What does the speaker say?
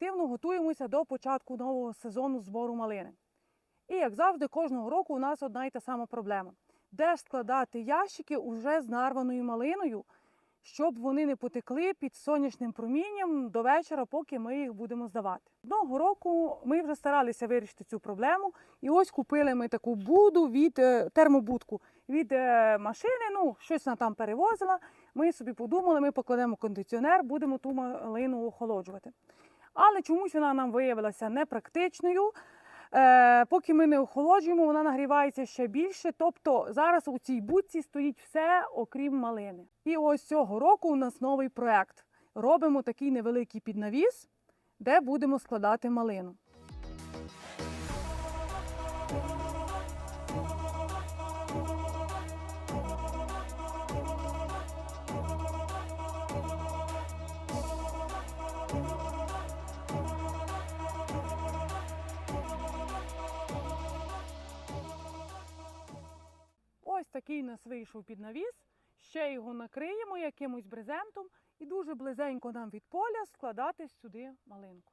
активно готуємося до початку нового сезону збору малини. І як завжди, кожного року у нас одна й та сама проблема: де ж складати ящики уже з нарваною малиною, щоб вони не потекли під сонячним промінням до вечора, поки ми їх будемо здавати. Одного року ми вже старалися вирішити цю проблему, і ось купили ми таку буду від е, термобудку від е, машини. Ну, щось вона там перевозила. Ми собі подумали, ми покладемо кондиціонер, будемо ту малину охолоджувати. Але чомусь вона нам виявилася непрактичною. Е, поки ми не охолоджуємо, вона нагрівається ще більше. Тобто зараз у цій будці стоїть все, окрім малини. І ось цього року у нас новий проект. Робимо такий невеликий піднавіс, де будемо складати малину. Ось такий нас вийшов під навіс. Ще його накриємо якимось брезентом і дуже близенько нам від поля складати сюди малинку.